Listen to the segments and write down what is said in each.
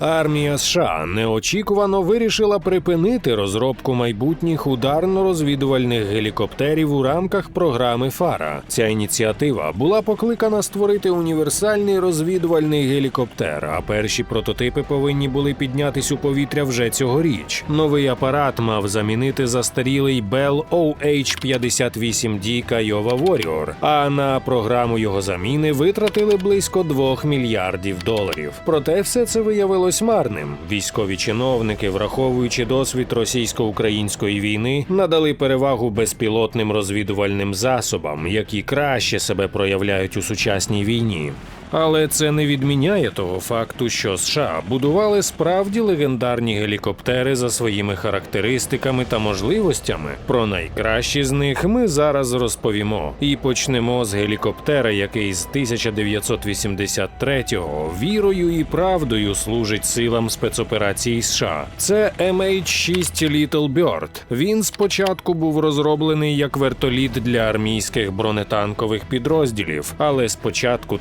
Армія США неочікувано вирішила припинити розробку майбутніх ударно-розвідувальних гелікоптерів у рамках програми Фара. Ця ініціатива була покликана створити універсальний розвідувальний гелікоптер. А перші прототипи повинні були піднятись у повітря вже цьогоріч. Новий апарат мав замінити застарілий Bell OH-58D Kiowa Warrior, а на програму його заміни витратили близько 2 мільярдів доларів. Проте все це виявилось марним. Військові чиновники, враховуючи досвід російсько-української війни, надали перевагу безпілотним розвідувальним засобам, які краще себе проявляють у сучасній війні. Але це не відміняє того факту, що США будували справді легендарні гелікоптери за своїми характеристиками та можливостями. Про найкращі з них ми зараз розповімо. І почнемо з гелікоптера, який з 1983-го вірою і правдою служить силам спецоперацій США. Це MH-6 Little Bird. Він спочатку був розроблений як вертоліт для армійських бронетанкових підрозділів, але з початку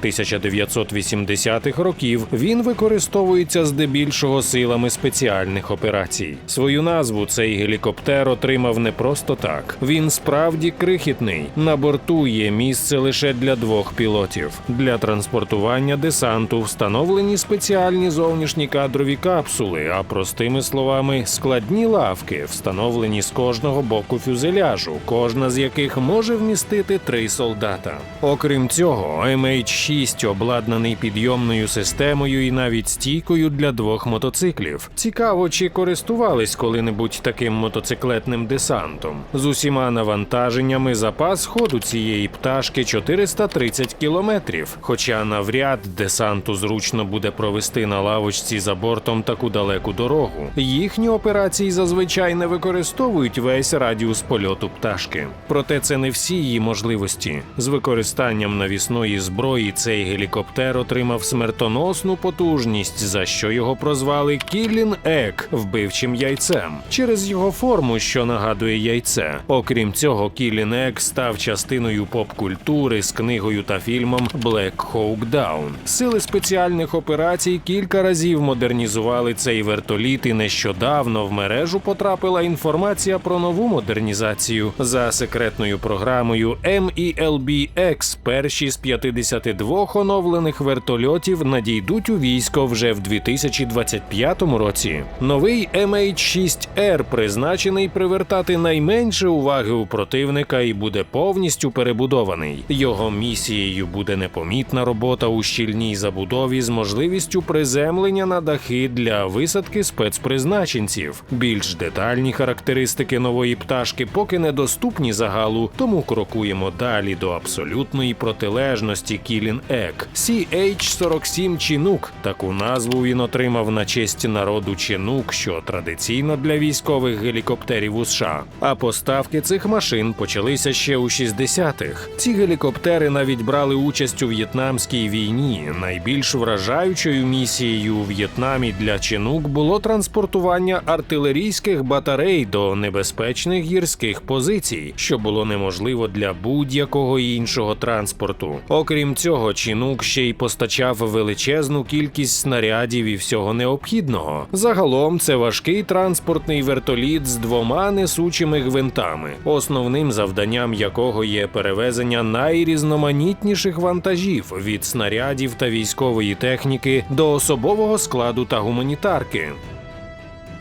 1980-х років він використовується здебільшого силами спеціальних операцій. Свою назву цей гелікоптер отримав не просто так. Він справді крихітний. На борту є місце лише для двох пілотів. Для транспортування десанту встановлені спеціальні зовнішні кадрові капсули, а простими словами, складні лавки, встановлені з кожного боку фюзеляжу, кожна з яких може вмістити три солдата. Окрім цього, MH6 обладнаний підйомною системою і навіть стійкою для двох мотоциклів. Цікаво, чи користувались коли-небудь таким мотоциклетним десантом. З усіма навантаженнями запас ходу цієї пташки 430 кілометрів. Хоча навряд десанту зручно буде провести на лавочці за бортом таку далеку дорогу. Їхні операції зазвичай не використовують весь радіус польоту пташки. Проте це не всі її можливості. З використанням навісної зброї цей гелікоптер отримав смертоносну потужність, за що його прозвали Кілін Ек вбивчим яйцем через його форму, що нагадує яйце. Окрім цього, Кілін Ек став частиною поп-культури з книгою та фільмом Black Hawk Down. Сили спеціальних операцій кілька разів модернізували цей вертоліт, і нещодавно в мережу потрапила інформація про нову модернізацію за секретною програмою MELB-X. Перші з 52 оновлених вертольотів надійдуть у військо вже в 2025 році. Новий MH6R призначений привертати найменше уваги у противника і буде повністю перебудований. Його місією буде непомітна робота у щільній забудові з можливістю приземлення на дахи для висадки спецпризначенців. Більш детальні характеристики нової пташки поки недоступні загалу, тому крокуємо далі до абсолютної протилежності Кілін Ек. CH-47 Chinook. Таку назву він отримав на честь народу Чінук, що традиційно для військових гелікоптерів у США. А поставки цих машин почалися ще у 60-х. Ці гелікоптери навіть брали участь у в'єтнамській війні. Найбільш вражаючою місією у В'єтнамі для Чінук було транспортування артилерійських батарей до небезпечних гірських позицій, що було неможливо для будь-якого іншого транспорту. Окрім цього, Чінук ще й постачав величезну кількість снарядів і всього необхідного. Загалом це важкий транспортний вертоліт з двома несучими гвинтами, основним завданням якого є перевезення найрізноманітніших вантажів від снарядів та військової техніки до особового складу та гуманітарки.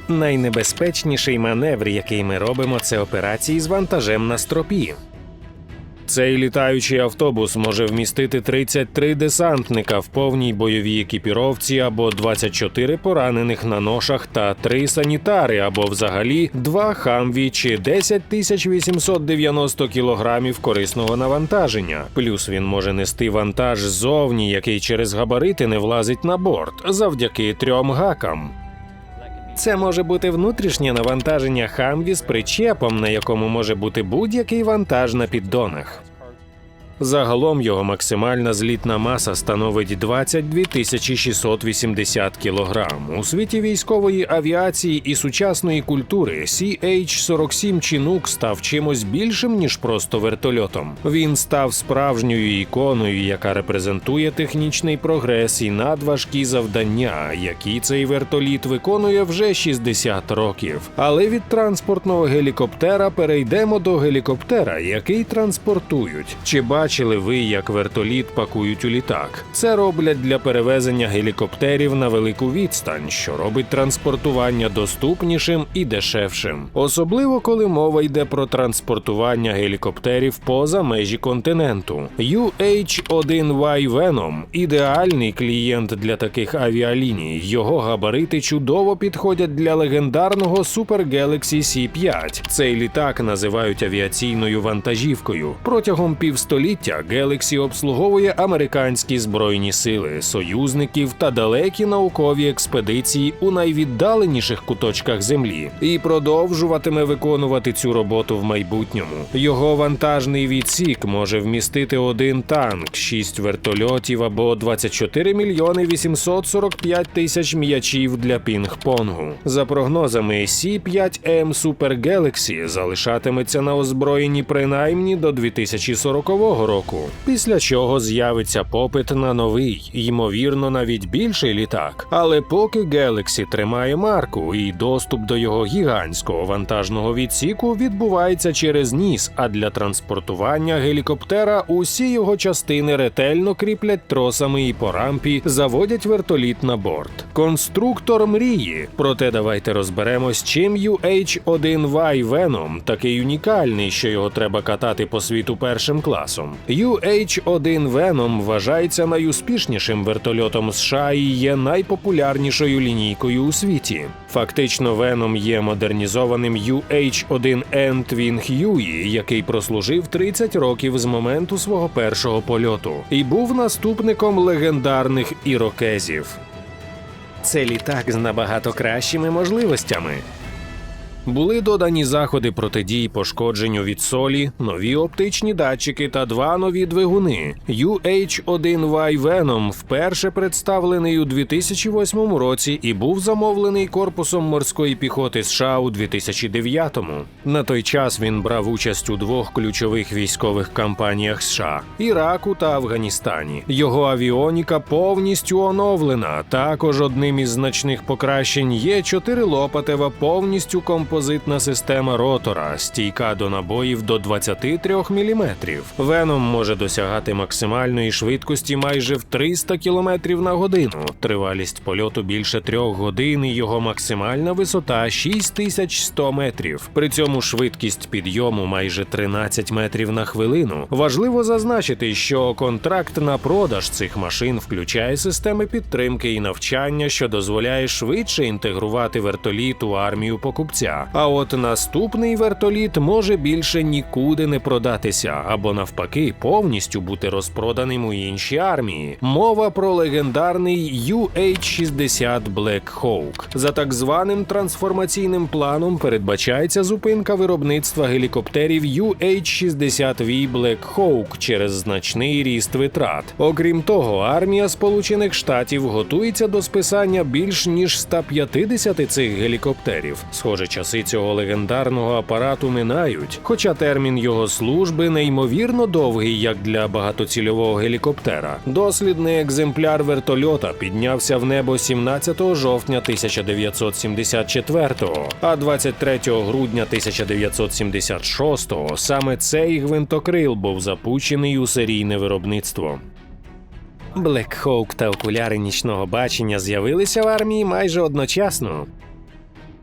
Найнебезпечніший маневр, який ми робимо, це операції з вантажем на стропі. Цей літаючий автобус може вмістити 33 десантника в повній бойовій екіпіровці або 24 поранених на ношах та 3 санітари, або взагалі 2 хамві чи 10 тисяч 890 кілограмів корисного навантаження. Плюс він може нести вантаж ззовні, який через габарити не влазить на борт, завдяки трьом гакам. Це може бути внутрішнє навантаження хамві з причепом, на якому може бути будь-який вантаж на піддонах. Загалом його максимальна злітна маса становить 22 тисячі 680 кілограм. У світі військової авіації і сучасної культури CH-47 Chinook став чимось більшим ніж просто вертольотом. Він став справжньою іконою, яка репрезентує технічний прогрес і надважкі завдання, які цей вертоліт виконує вже 60 років. Але від транспортного гелікоптера перейдемо до гелікоптера, який транспортують. Чи бачили ви, як вертоліт пакують у літак? Це роблять для перевезення гелікоптерів на велику відстань, що робить транспортування доступнішим і дешевшим. Особливо коли мова йде про транспортування гелікоптерів поза межі континенту. UH-1Y Venom – ідеальний клієнт для таких авіаліній. Його габарити чудово підходять для легендарного Super Galaxy C5. Цей літак називають авіаційною вантажівкою. Протягом півстоліття Galaxy обслуговує американські збройні сили, союзників та далекі наукові експедиції у найвіддаленіших куточках землі і продовжуватиме виконувати цю роботу в майбутньому. Його вантажний відсік може вмістити один танк, шість вертольотів або 24 мільйони 845 тисяч м'ячів для пінг-понгу. За прогнозами, C5M Super Galaxy залишатиметься на озброєнні принаймні до 2040 року, після чого з'явиться попит на новий, ймовірно, навіть більший літак. Але поки Galaxy тримає марку і доступ до його гігантського вантажного відсіку відбувається через ніс, а для транспортування гелікоптера усі його частини ретельно кріплять тросами і по рампі заводять вертоліт на борт. Конструктор мрії. Проте давайте розберемось, чим UH-1Y Venom такий унікальний, що його треба катати по світу першим класом. UH-1 Venom вважається найуспішнішим вертольотом США і є найпопулярнішою лінійкою у світі. Фактично, Venom є модернізованим UH-1N Twin Huey, який прослужив 30 років з моменту свого першого польоту, і був наступником легендарних ірокезів. Це літак з набагато кращими можливостями. Були додані заходи протидії пошкодженню від солі, нові оптичні датчики та два нові двигуни. UH-1Y Venom вперше представлений у 2008 році і був замовлений корпусом морської піхоти США у 2009-му. На той час він брав участь у двох ключових військових кампаніях США Іраку та Афганістані. Його авіоніка повністю оновлена. Також одним із значних покращень є чотирилопатева повністю композитна система ротора, стійка до набоїв до 23 мм. Веном може досягати максимальної швидкості майже в 300 км на годину. Тривалість польоту більше трьох годин. і Його максимальна висота 6100 метрів. При цьому швидкість підйому майже 13 метрів на хвилину. Важливо зазначити, що контракт на продаж цих машин включає системи підтримки і навчання, що дозволяє швидше інтегрувати вертоліт у армію покупця. А от наступний вертоліт може більше нікуди не продатися або навпаки повністю бути розпроданим у іншій армії. Мова про легендарний UH-60 Black Hawk. За так званим трансформаційним планом передбачається зупинка виробництва гелікоптерів UH-60V Black Hawk через значний ріст витрат. Окрім того, армія Сполучених Штатів готується до списання більш ніж 150 цих гелікоптерів. Схоже, часи цього легендарного апарату минають, хоча термін його служби неймовірно довгий, як для багатоцільового гелікоптера. Дослідний екземпляр вертольота піднявся в небо 17 жовтня 1974-го, а 23 грудня 1976-го саме цей гвинтокрил був запущений у серійне виробництво. Hawk та окуляри нічного бачення з'явилися в армії майже одночасно.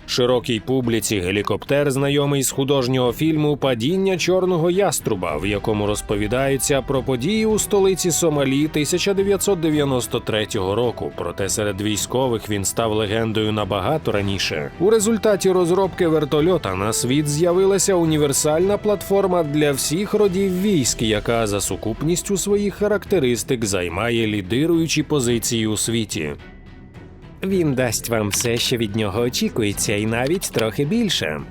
Широкій публіці гелікоптер знайомий з художнього фільму Падіння чорного яструба, в якому розповідається про події у столиці Сомалі 1993 року. Проте серед військових він став легендою набагато раніше. У результаті розробки вертольота на світ з'явилася універсальна платформа для всіх родів військ, яка за сукупністю своїх характеристик займає лідируючі позиції у світі. Він дасть вам все, що від нього очікується, і навіть трохи більше.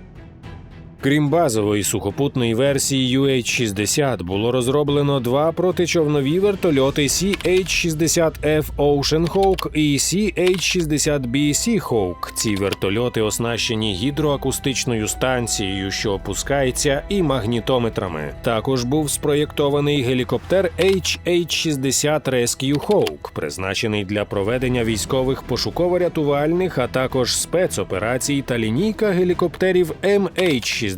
Крім базової сухопутної версії UH-60, було розроблено два протичовнові вертольоти CH-60F Ocean Hawk і CH-60B Seahawk. Ці вертольоти оснащені гідроакустичною станцією, що опускається, і магнітометрами. Також був спроєктований гелікоптер HH-60 Rescue Hawk, призначений для проведення військових пошуково-рятувальних, а також спецоперацій та лінійка гелікоптерів MH-60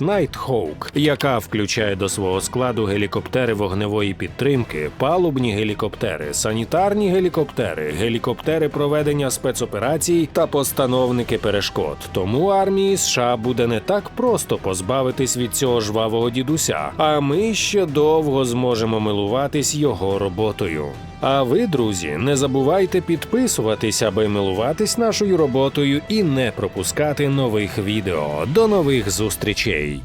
Nighthawk, яка включає до свого складу гелікоптери вогневої підтримки, палубні гелікоптери, санітарні гелікоптери, гелікоптери проведення спецоперацій та постановники перешкод. Тому армії США буде не так просто позбавитись від цього жвавого дідуся, а ми ще довго зможемо милуватись його роботою. А ви, друзі, не забувайте підписуватись, аби милуватись нашою роботою і не пропускати нових відео. До нових зустрічей!